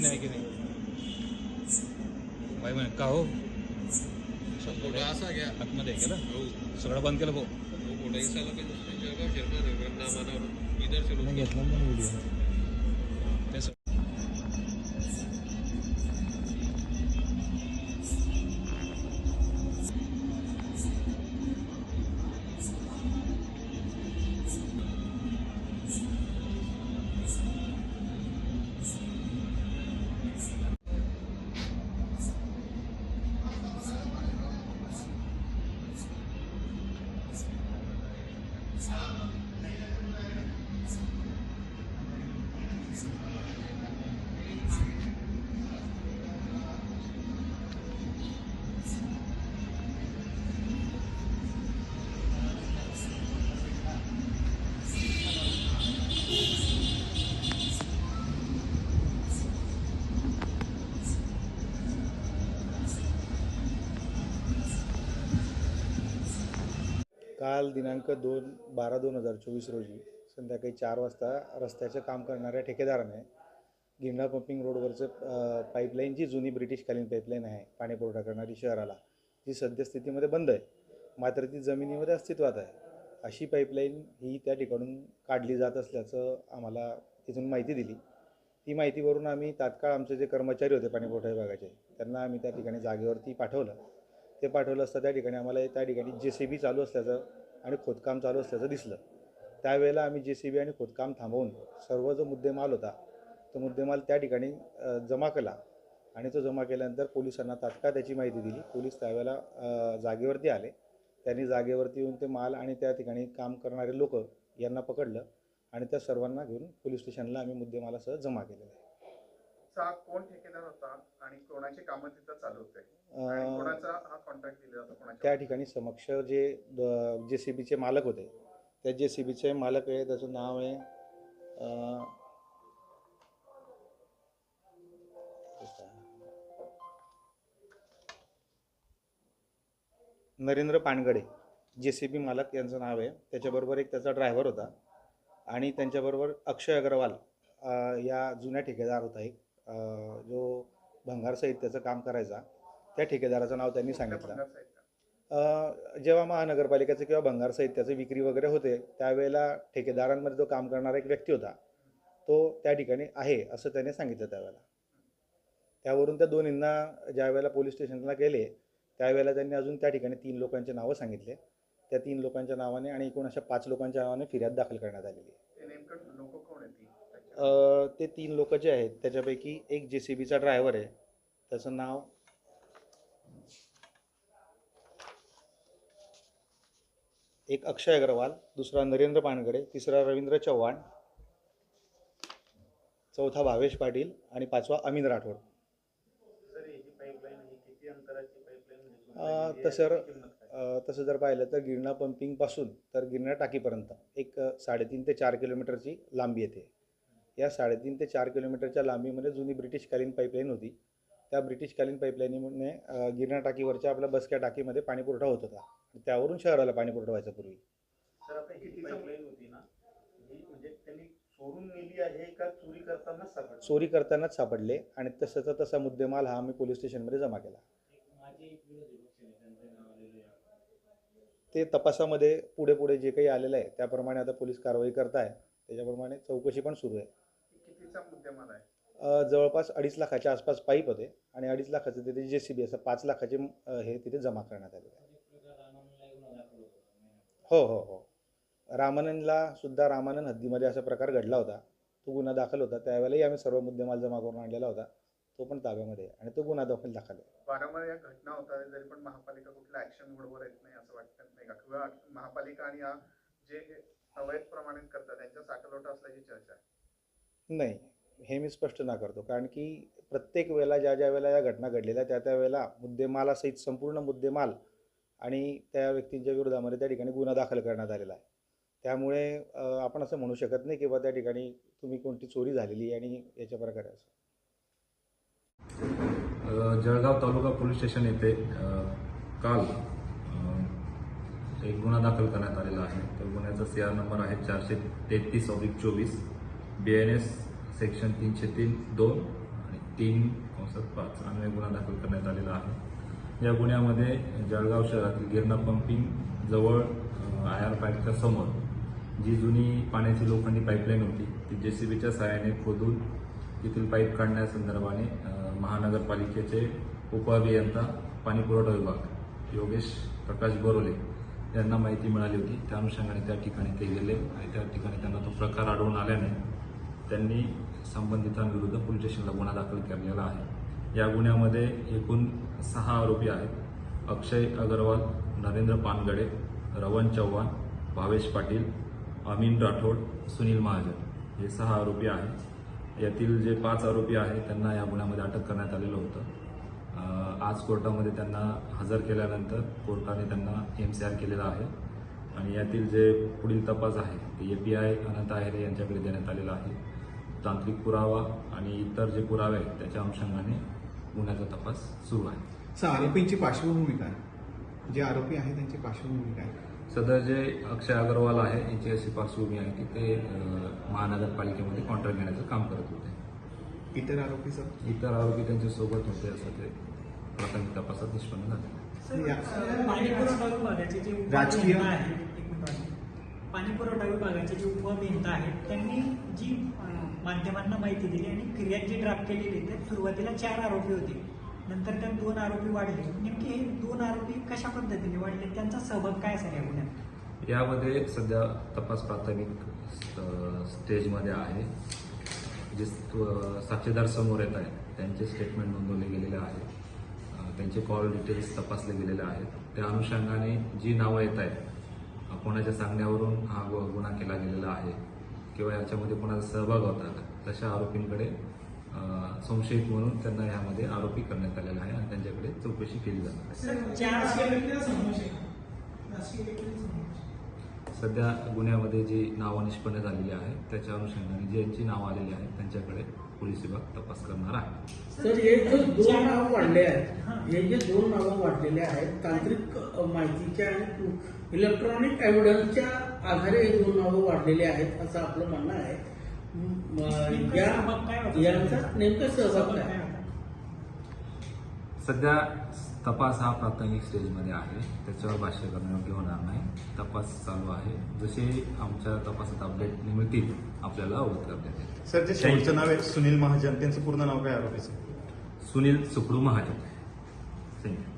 नाही की नाही? बाई म्हणे का हो? असा घ्या. आतमध्ये केलं हो. सगळं बंद केलं भाऊ. तो फोटो काल दिनांक दोन बारा दोन हजार चोवीस रोजी संध्याकाळी चार वाजता रस्त्याचं काम करणाऱ्या ठेकेदाराने गिरणा पंपिंग रोडवरचं पाईपलाईन जी जुनी ब्रिटिशकालीन पाईपलाईन आहे पाणी पुरवठा करणारी शहराला जी सद्यस्थितीमध्ये बंद आहे मात्र ती जमिनीमध्ये अस्तित्वात आहे. अशी पाईपलाईन ही त्या ठिकाणून काढली जात असल्याचं आम्हाला तिथून माहिती दिली. ती माहितीवरून आम्ही तात्काळ आमचे जे कर्मचारी होते पाणी पुरवठा विभागाचे त्यांना आम्ही त्या ठिकाणी जागेवरती पाठवलं. ते पाठवलं असता त्या ठिकाणी आम्हाला त्या ठिकाणी जे सी बी चालू असल्याचं आणि खोदकाम चालू असल्याचं दिसलं. त्यावेळेला आम्ही जे सी बी आणि खोदकाम थांबवून सर्व जो मुद्देमाल होता तो मुद्देमाल त्या ठिकाणी जमा केला. आणि तो जमा केल्यानंतर पोलिसांना तात्काळ त्याची माहिती दिली. पोलीस त्यावेळेला जागेवरती आले. त्यांनी जागेवरती येऊन ते माल आणि त्या ठिकाणी काम करणारे लोक यांना पकडलं आणि त्या सर्वांना घेऊन पोलीस स्टेशनला आम्ही मुद्देमालासह जमा केलेलं आहे. चा कोण ठेकेदार होता आणि कोणाचे कामं तिथं चालू होते? आणि कोणाचा हा कॉन्ट्रॅक्ट दिला जातो कोणाच्या त्या ठिकाणी समक्ष जे जे सी बीचे मालक होते त्या जे सी बीचे मालक आहे त्याचं नाव आहे अं, नरेंद्र पानगडे जे सी बी मालक यांचं नाव आहे. त्याच्याबरोबर एक त्याचा ड्रायव्हर होता. आणि त्यांच्याबरोबर अक्षय अग्रवाल अं, या जुन्या ठेकेदार होता एक. जो भंगार साहित्याचं काम करायचा त्या ठेकेदाराचं नाव त्यांनी सांगितलं. जेव्हा महानगरपालिकेचं किंवा भंगार साहित्याचं विक्री वगैरे होते त्यावेळेला ठेकेदारांमध्ये जो काम करणारा एक व्यक्ती होता तो त्या ठिकाणी आहे असं त्याने सांगितलं त्यावेळेला. त्यावरून त्या दोन्हींना ज्यावेळेला पोलीस स्टेशनला गेले त्यावेळेला त्यांनी अजून त्या ठिकाणी तीन लोकांचे नावं सांगितले. त्या तीन लोकांच्या नावाने आणि एकूण अशा पाच लोकांच्या नावाने फिर्याद दाखल करण्यात आलेली आहे ते नेमकं लोक कोण आहेत ते तीन लोक जे आहेत त्याच्यापैकी एक जे सी बीचा ड्रायव्हर आहे. त्याचं नाव एक अक्षय अग्रवाल दुसरा नरेंद्र पानगडे तिसरा रवींद्र चव्हाण चौथा भावेश पाटील आणि पाचवा अमिन राठोड. तर तसं तसं जर पाहिलं तर गिरणा पंपिंगपासून तर गिरणा टाकीपर्यंत एक साडेतीन ते चार किलोमीटरची लांबी येते. या साडेतीन ते चार किलोमीटरच्या लांबीमध्ये जुनी ब्रिटिशकालीन पाईपलाईन होती. त्या ब्रिटिशकालीन पाईपलाईनीमुळे गिरणा टाकीवरच्या आपल्या बसक्या टाकीमध्ये पाणी पुरवठा होत. होता त्यावरून शहराला पाणी पुरवठा व्हायचा पूर्वी. सर आता ही पाईपलाईन होती ना ही म्हणजे त्यांनी चोरून नेली आहे का चोरी करताना सापडली? चोरी करतानाच सापडले आणि तसाचा तसा मुद्देमाल हा आम्ही पोलीस स्टेशनमध्ये जमा केला. ते तपासामध्ये पुढे पुढे जे काही आलेलं आहे त्याप्रमाणे आता पोलीस कारवाई करताय. त्याच्याप्रमाणे चौकशी पण सुरू आहे. कितीचा मुद्देमाल आहे? अ, जवळपास अडीच लाखाच्या आसपास पाईप होते आणि अडीच लाखाचं तिथे जे सी बी असं पाच लाखाचे अ, हे तिथे जमा करण्यात आले हो हो हो. रामानंदला सुद्धा रामानंद हद्दीमध्ये असा प्रकार घडला होता. तो गुन्हा दाखल होता. त्यावेळेलाही आम्ही सर्व मुद्देमाल जमा करून आणलेला होता. तो पण ताब्यामध्ये आहे आणि तो गुन्हा दाखल दाखल आहे. वारंवार या घटना होतात तरी पण महापालिका कुठल्या ऍक्शन मोडवर येत नाही असं वाटत नाही का? किंवा महापालिका आणि या जे अवैध प्रमाणित करतात त्यांच्या साठलोट असल्याची चर्चा आहे. नाही हे मी स्पष्ट ना करतो. कारण की प्रत्येक वेळेला ज्या ज्या वेळेला या घटना घडलेल्या त्या त्या वेळेला मुद्देमालासहित संपूर्ण मुद्देमाल आणि त्या व्यक्तींच्या विरोधामध्ये त्या ठिकाणी गुन्हा दाखल करण्यात आलेला आहे. त्यामुळे आपण असं म्हणू शकत नाही की बा त्या ठिकाणी तुम्ही कोणती चोरी झालेली आहे आणि याच्या प्रकारे असं. जळगाव तालुका पोलीस स्टेशन येथे काल एक गुन्हा दाखल करण्यात आलेला आहे. तर गुन्ह्याचा सी आर नंबर आहे चारशे तेहतीस अधिक चोवीस. बी एन एस सेक्शन तीनशे तीन दोन आणि तीन कंसात पाच अन्वय गुन्हा दाखल करण्यात आलेला आहे. या गुन्ह्यामध्ये जळगाव शहरातील गिरणा पंपिंग जवळ आय आर पाईपच्या समोर जी जुनी पाण्याची लोखंडी पाईपलाईन होती ती जे सी बीच्या सहाय्याने खोदून तेथील पाईप काढण्यासंदर्भाने महानगरपालिकेचे उपअभियंता पाणीपुरवठा विभाग योगेश प्रकाश बोरोले यांना माहिती मिळाली होती. त्या अनुषंगाने त्या ठिकाणी ते गेले आणि त्या ठिकाणी त्यांना तो प्रकार आढळून आल्याने त्यांनी संबंधितांविरुद्ध पोलीस स्टेशनला गुन्हा दाखल केलेला आहे. या गुन्ह्यामध्ये एकूण सहा आरोपी आहेत. अक्षय अगरवाल नरेंद्र पानगडे रवन चव्हाण भावेश पाटील अमीन राठोड सुनील महाजन हे सहा आरोपी आहेत. यातील जे पाच आरोपी आहेत त्यांना या गुन्ह्यामध्ये अटक करण्यात आलेलं होतं. आज कोर्टामध्ये त्यांना हजर केल्यानंतर कोर्टाने त्यांना एम सी आर केलेला आहे. आणि यातील जे पुढील तपास आहे ते ए पी आय अनंत आहेरे यांच्याकडे देण्यात आलेला आहे. तांत्रिक पुरावा आणि इतर जे पुरावे आहेत त्याच्या अनुषंगाने गुन्ह्याचा तपास सुरू आहे. सर आरोपींची पार्श्वभूमी काय? जे आरोपी आहेत त्यांची पार्श्वभूमी काय? सदर जे अक्षय अग्रवाल आहे यांची अशी पार्श्वभूमी आहे की ते महानगरपालिकेमध्ये कॉन्ट्रॅक्ट घेण्याचं काम करत होते. इतर आरोपी सर? इतर आरोपी त्यांच्यासोबत होते असं ते प्राथमिक तपासात निष्पन्न झाले. राजकीय- उपअभियंता आहेत एक मिनिट वाचतो. पाणी पुरवठा विभागाचे जे उपअभियंता आहेत त्यांनी जी माध्यमांना माहिती दिली आणि फिर्याद जी ड्राफ्ट केलेली तर सुरुवातीला चार आरोपी होते. नंतर त्यात दोन आरोपी वाढले. नेमके हे दोन आरोपी कशा पद्धतीने वाढले? त्यांचा सहभाग काय असेल या गुन्ह्यात? यामध्ये सध्या तपास प्राथमिक स्टेजमध्ये आहे. जे साक्षीदार समोर येत आहेत त्यांचे स्टेटमेंट नोंदवले गेलेले आहे त्यांचे कॉल डिटेल्स तपासले गेलेले आहेत. त्या अनुषंगाने जी नावं येत आहेत कोणाच्या सांगण्यावरून हा गु- गुन्हा केला गेलेला आहे किंवा याच्यामध्ये कोणाचा सहभाग होता का? तशा आरोपींकडे संशयित म्हणून त्यांना यामध्ये आरोपी करण्यात आलेला आहे आणि त्यांच्याकडे चौकशी केली जाणार आहे. सध्या गुन्ह्यामध्ये जी नावं निष्पन्न झालेली आहेत त्याच्या अनुषंगाने ज्यांची नावं आलेली आहेत त्यांच्याकडे पोलीस विभाग तपास करणार आहे सर हे जे दोन नावं वाढले आहेत हे जे दोन नावं वाढलेले आहेत तांत्रिक माहितीच्या आणि इलेक्ट्रॉनिक एव्हिडन्सच्या आधारे हे दोन नावं वाढलेले आहेत असं आपलं म्हणणं आहे या सहभाग काय होता? यांचा नेमका सहभाग काय? सध्या तपास हा प्राथमिक स्टेजमध्ये आहे. त्याच्यावर भाष्य करणं योग्य होणार नाही. तपास चालू आहे. जसे आमच्या तपासात अपडेट मिळतील आपल्याला अवगत करण्यात येईल सर जे शेवटचं नाव आहे सुनील महाजन त्यांचं पूर्ण नाव काय आरोपीचं? सुनील सुकडू महाजन. Thank you